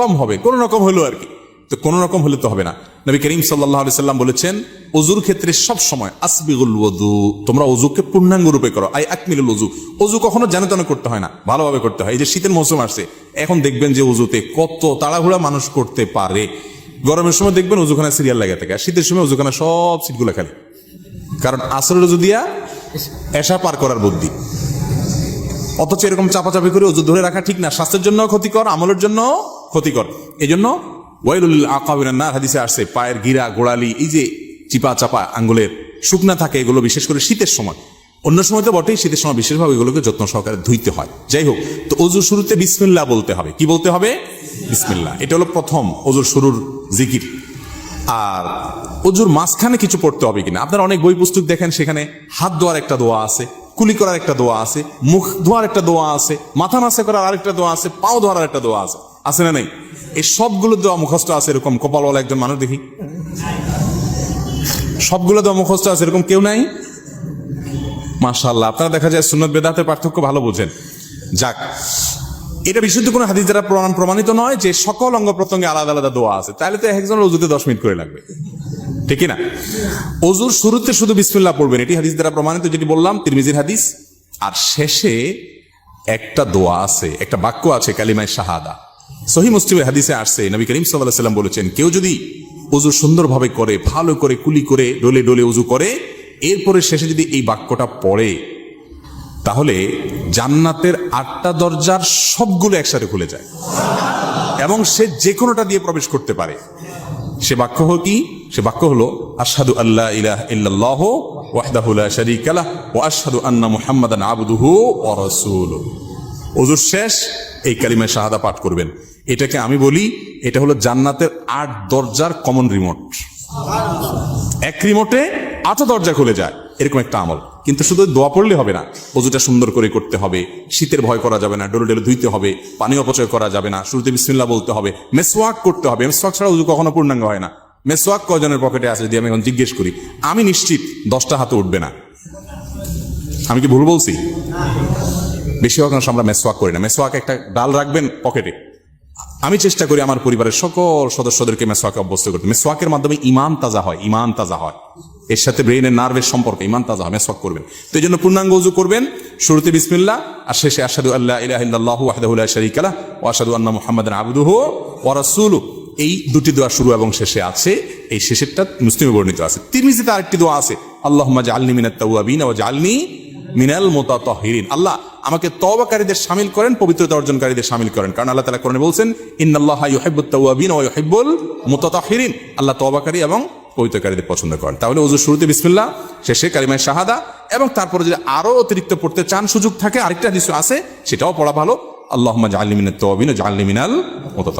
কম হবে, কোনো রকম হলো আর কি। তো কোনো রকম হলে তো হবে না। নবী করিম সাল্লাহ সাল্লাম বলেছেন অজুর ক্ষেত্রে সব সময় আসবিগুল ওজু তোমরা অজুকে পূর্ণাঙ্গ রূপে করো, আই আকমিলুল অজু অজু কখনো যেন তেন করতে হয় না, ভালোভাবে করতে হয়। এই যে শীতের মৌসুম আসছে, এখন দেখবেন যে অজুতে কত তাড়াহুড়া মানুষ করতে পারে। গরমের সময় দেখবেন অজুখানা সিরিয়াল লাগে থাকে, আর শীতের সময় অজুখানা সব সিটগুলো খালি। কারণ আসরের অজু দিয়া এসা পার করার বুদ্ধি। অথচ এরকম চাপাচাপি করে ওজু ধরে রাখা ঠিক না। স্বাস্থ্যের জন্য ক্ষতিকর, আমলের জন্য ক্ষতিকর। এই জন্য ওয়াইলুল হাদিসে আসছে, পায়ের গিরা, গোড়ালি, এই যে চিপা চাপা আঙ্গুলের শুকনা থাকে, এগুলো বিশেষ করে শীতের সময়। অন্য সময় তো বটেই, শীতের সময় বিশেষভাবে এগুলোকে যত্ন সহকারে ধুইতে হয়। যাই হোক, তো অজুর শুরুতে বিসমিল্লাহ বলতে হবে। কি বলতে হবে? বিসমিল্লাহ। এটা হলো প্রথম অজুর শুরুর জিকির। আর অজুর মাঝখানে কিছু পড়তে হবে কিনা? আপনারা অনেক বই পুস্তক দেখেন, সেখানে হাত ধোয়ার একটা দোয়া আছে, কুলি করার একটা দোয়া আছে, মুখ ধোয়ার একটা দোয়া আছে, মাথা নাসে করার আরেকটা দোয়া আছে, পাও ধোয়ার একটা দোয়া আছে। আছে না নাই? এই সবগুলো দোয়া মুখস্থ আছে এরকম, কপালওয়ালা একজন মানুষ দেখি। সবগুলো দোয়া মুখস্থ আছে এরকম কেউ নাই? মাশাল্লাহ আপনারা দেখা যায় সুন্নত বেদাতের পার্থক্য ভালো বোঝেন। যাক, এটা বিশুদ্ধ কোনো হাদিস দ্বারা প্রমাণ প্রমাণিত নয় যে সকল অঙ্গ প্রত্যঙ্গে আলাদা আলাদা দোয়া আছে। তাহলে তো একজন অজুতে দশ মিনিট করে লাগবে। ঠিক না অজুর শুরুতে শুধু বিসমিল্লাহ পড়বেন, এটি হাদিস দ্বারা প্রমাণিত, যেটি বললাম, তিরমিজির হাদিস। আর শেষে একটা দোয়া আছে, একটা বাক্য আছে, কালিমায় শাহাদা। সহি মুসলিমের হাদিসে আসছে, নবী করিম সাল্লাম বলেছেন, কেউ যদি অজু সুন্দরভাবে করে, ভালো করে কুলি করে, ডোলে ডোলে উজু করে, এরপরে শেষে যদি এই বাক্যটা পড়ে, তাহলে জান্নাতের আটটা দরজার সবগুলো একসাথে খুলে যায়। এবং সে যে কোনোটা দিয়ে প্রবেশ করতে পারে। সে বাক্য হল কি? সে বাক্য হলো আসাদু আল্লাহ ইলাহ ইল্লাল্লাহ ওয়া আশহাদু আন্না মুহাম্মাদান আবদুহু রাসূলুহু। ওজুর শেষ এই কালিমায় শাহাদা পাঠ করবেন। এটাকে আমি বলি, এটা হলো জান্নাতের আট দরজার কমন রিমোট এক রিমোটে আট দরজা খুলে যায়, এরকম একটা আমল। কিন্তু শুধু দোয়া পড়লে হবে না, অজুটা সুন্দর করে করতে হবে, শীতের ভয় করা যাবে না, ডলে ডলে ধুইতে হবে, পানি অপচয় করা যাবে না, শুরুতে বিসমিল্লা বলতে হবে, মেসওয়াক করতে হবে। মেসওয়াক ছাড়া উজু কখনো পূর্ণাঙ্গ হয় না। মেসওয়াক কজনের পকেটে আছে যদি আমি এখন জিজ্ঞেস করি? আমি নিশ্চিত দশটা হাতে উঠবে না। আমি কি ভুল বলছি? বেশিরভাগ মানুষ আমরা মেসওয়াক করি না। মেসওয়াক একটা ডাল রাখবেন পকেটে। আমি চেষ্টা করি আমার পরিবারের সকল সদস্যদেরকে মেসওয়াকে অভ্যস্ত করতে। মেসওয়াকের মাধ্যমে ইমান তাজা হয়, ইমান তাজা হয়। এর সাথে ব্রেনের নার্ভের সম্পর্ক, ইমান তাজা হয়, মেসওয়াক করবেন। তো এই জন্য পূর্ণাঙ্গ উজু করবেন। শুরুতে বিসমিল্লা আর শেষে আসাদু আল্লাহ ইলাহ ইল্লাল্লাহু ওয়াহদাহু লা শারীকা লাহ ওয়া আশহাদু আন্না মুহাম্মাদান আবদুহু রাসূলুহু। এই দুটি দোয়া শুরু এবং শেষে আছে। এই শেষেরটা মুসলিমে বর্ণিত আছে। তিরমিজিতে আরেকটি দোয়া আছে আল্লাহ আল্লাহুম্মা জাআলনি মিনাত তাওয়াবিন ওয়া জাআলনি মিনাল মুতাতাহিরিন। আল্লাহ আমাকে তওবাকারীদের সামিল করেন, পবিত্রতা অর্জনকারীদের সামিল করেন। কারণ আল্লাহ তালা কোরআনে বলছেন, ইন্নাল্লাহা ইউহিব্বুত তাওয়াবিন ওয়া ইউহিব্বুল মুতাতাহিরিন। আল্লাহ তওবাকারী এবং পবিত্রকারীদের পছন্দ করেন। তাহলে ওজু শুরুতে বিসমিল্লাহ, শেষে কালিমায় শাহাদা এবং তারপরে যদি আরও অতিরিক্ত পড়তে চান, সুযোগ থাকে, আরেকটা হাদিস আছে, সেটাও পড়া ভালো। আল্লাহুম্মা জাআলনি মিনাত তাওয়াবিন ওয়া জাআলনি মিনাল মুতাতাহিরিন।